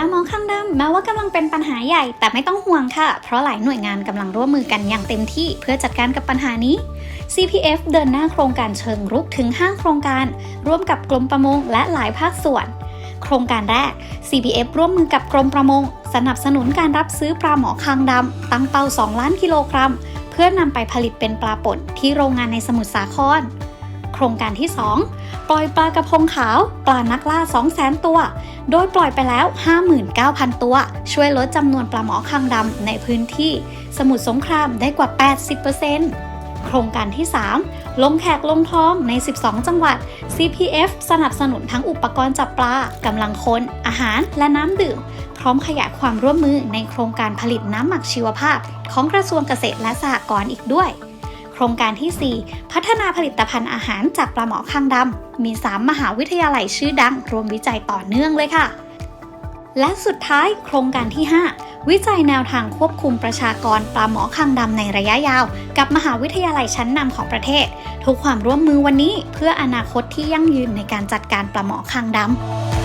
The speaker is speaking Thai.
ปลาหมอข้างดำแม้ว่ากำลังเป็นปัญหาใหญ่ แต่ไม่ต้องห่วงค่ะ เพราะหลายหน่วยงานกำลังร่วมมือกันอย่างเต็มที่เพื่อจัดการกับปัญหานี้ CPF เดินหน้าโครงการเชิงรุกถึง5โครงการ ร่วมกับกรมประมงและหลายภาคส่วน โครงการแรก CPF ร่วมมือกับกรมประมง สนับสนุนการรับซื้อปลาหมอคางดำตั้งเป้า 2 ล้านกิโลกรัม เพื่อนำไปผลิตเป็นปลาป่นที่โรงงานในสมุทรสาคร โครงการที่ 2 ปล่อยปลากระพงขาว ปลานักล่า 200,000 ตัว โดยปล่อยไปแล้ว 59,000 ตัว ช่วยลดจำนวนปลาหมอคางดำในพื้นที่ สมุทรสงครามได้กว่า 80%โครงการที่ 3 ลงแขกลงทองใน 12 จังหวัด CPF สนับสนุนทั้งอุปกรณ์จับปลากำลังคน อาหารและน้ำดื่ม พร้อมขยายความร่วมมือในโครงการผลิตน้ำหมักชีวภาพ ของกระทรวงเกษตรและสหกรณ์อีกด้วย ครงการที่ 4 พัฒนาผลิตภัณฑ์อาหารจากปลาหมอคางดำมี 3 มหาวิทยาลัยชื่อดังรวมวิจัยต่อเนื่องเลยค่ะ และสุดท้ายโครงการที่ 5 วิจัยแนวทางควบคุมประชากรปลาหมอคางดำในระยะยาว กับมหาวิทยาลัยชั้นนำของประเทศ ทุกความร่วมมือวันนี้ เพื่ออนาคตที่ยั่งยืนในการจัดการปลาหมอคางดำ